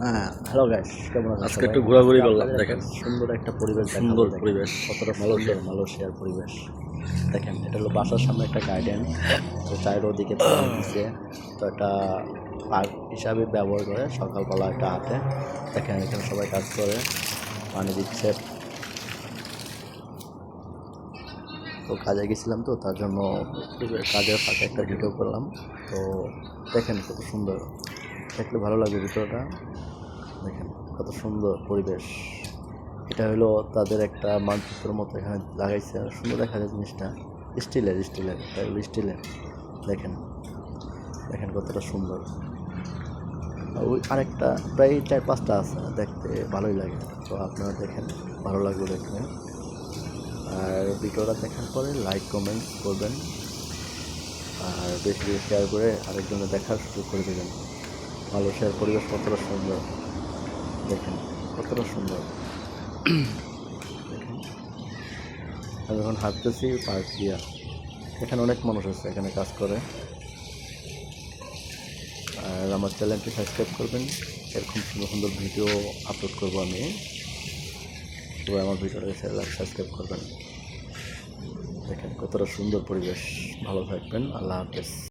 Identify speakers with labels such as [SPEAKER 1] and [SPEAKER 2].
[SPEAKER 1] হ্যাঁ hello guys কেমন আছেন
[SPEAKER 2] আজকে একটু ঘোরাঘুরি করলাম, দেখেন।
[SPEAKER 1] সুন্দর একটা পরিবেশ
[SPEAKER 2] সুন্দর। পরিবেশ।
[SPEAKER 1] কতটা মালয়েশিয়ার মালয়েশিয়ার পরিবেশ। দেখেন এটা হলো বাসার সামনে একটা গার্ডেন তো চারিদিকে দিচ্ছে তো একটা পার্ক হিসাবে ব্যবহার করে সকালবেলা একটা হাতে। দেখেন এখানে সবাই কাজ করে পানি দিচ্ছে। তো কাজে গেছিলাম তো তার জন্য কাজের ফাঁকে একটা ভিডিও করলাম। তো দেখেন কত সুন্দর। দেখলে ভালো লাগবে ভিডিওটা দেখেন কত সুন্দর পরিবেশ। এটা হলো তাদের একটা মানচিত্রের মতো এখানে লাগাইছে। আর সুন্দর দেখা যায় জিনিসটা। স্টিলের স্টিলের, এটা হলো স্টিলের। দেখেন দেখেন কতটা সুন্দর। ওই আরেকটা, প্রায় চার পাঁচটা আছে দেখতে, ভালোই লাগে। তো আপনারা দেখেন, ভালো লাগবে দেখলে আর ভিডিওটা দেখার পরে লাইক কমেন্ট করবেন। আর বেশি বেশি শেয়ার করে আরেকজনের দেখার সুযোগ করে দেবেন। ভালো শেয়ার পরিবেশ কতটা সুন্দর। দেখেন, কতটা সুন্দর। আমি এখন হাঁটতেছি পার্ক দিয়া। এখানে অনেক মানুষ আছে, এখানে কাজ করে। আর আমার চ্যানেলটি সাবস্ক্রাইব করবেন। এরকম সুন্দর সুন্দর ভিডিও আপলোড করব আমি। সবাই আমার ভিডিওটাকে সাবস্ক্রাইব করবেন। দেখেন কতটা সুন্দর পরিবেশ। ভালো থাকবেন। আল্লাহ হাফেজ।